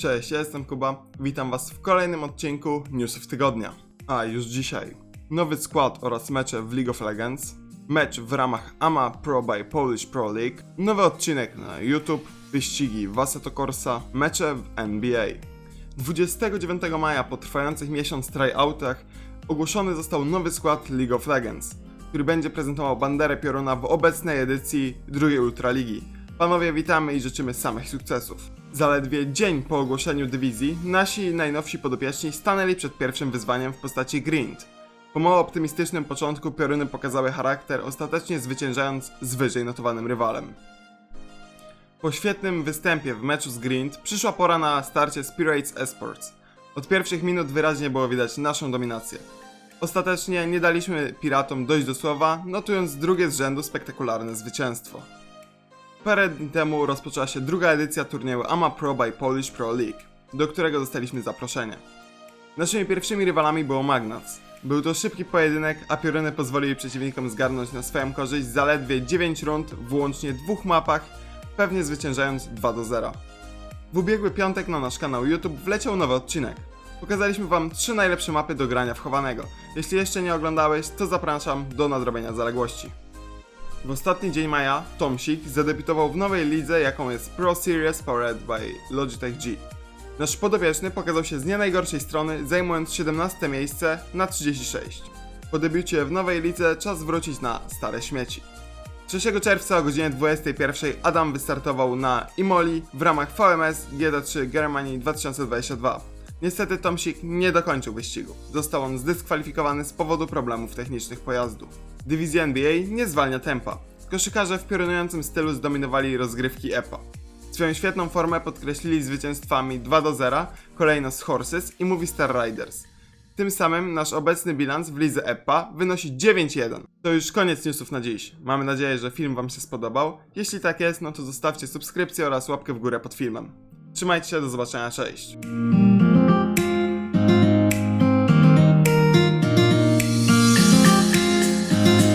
Cześć, ja jestem Kuba. Witam Was w kolejnym odcinku Newsów Tygodnia. A już dzisiaj nowy skład oraz mecze w League of Legends, mecz w ramach AMA Pro by Polish Pro League, nowy odcinek na YouTube, wyścigi w Corsa, mecze w NBA. 29 maja po trwających miesiąc tryoutach ogłoszony został nowy skład League of Legends, który będzie prezentował banderę pioruna w obecnej edycji drugiej Ultraligi. Panowie, witamy i życzymy samych sukcesów. Zaledwie dzień po ogłoszeniu dywizji, nasi najnowsi podopieczni stanęli przed pierwszym wyzwaniem w postaci Grind. Po mało optymistycznym początku pioruny pokazały charakter, ostatecznie zwyciężając z wyżej notowanym rywalem. Po świetnym występie w meczu z Grind przyszła pora na starcie Spirates Esports. Od pierwszych minut wyraźnie było widać naszą dominację. Ostatecznie nie daliśmy piratom dojść do słowa, notując drugie z rzędu spektakularne zwycięstwo. Parę dni temu rozpoczęła się druga edycja turnieju AMA Pro by Polish Pro League, do którego dostaliśmy zaproszenie. Naszymi pierwszymi rywalami było Magnats. Był to szybki pojedynek, a pioruny pozwoliły przeciwnikom zgarnąć na swoją korzyść zaledwie 9 rund w łącznie dwóch mapach, pewnie zwyciężając 2 do 0. W ubiegły piątek na nasz kanał YouTube wleciał nowy odcinek. Pokazaliśmy Wam trzy najlepsze mapy do grania w chowanego. Jeśli jeszcze nie oglądałeś, to zapraszam do nadrobienia zaległości. W ostatni dzień maja Tomsik zadebiutował w nowej lidze, jaką jest Pro Series Powered by Logitech G. Nasz podopieczny pokazał się z nie najgorszej strony, zajmując 17 miejsce na 36. Po debiucie w nowej lidze czas wrócić na stare śmieci. 3 czerwca o godzinie 21 Adam wystartował na Imoli w ramach VMS GD3 Germany 2022. Niestety Tomsik nie dokończył wyścigu. Został on zdyskwalifikowany z powodu problemów technicznych pojazdu. Dywizja NBA nie zwalnia tempa. Koszykarze w piorunującym stylu zdominowali rozgrywki EPA. Swoją świetną formę podkreślili zwycięstwami 2 do 0, kolejno z Horses i Movie Star Riders. Tym samym nasz obecny bilans w lidze EPA wynosi 9-1. To już koniec newsów na dziś. Mamy nadzieję, że film Wam się spodobał. Jeśli tak jest, no to zostawcie subskrypcję oraz łapkę w górę pod filmem. Trzymajcie się, do zobaczenia, cześć.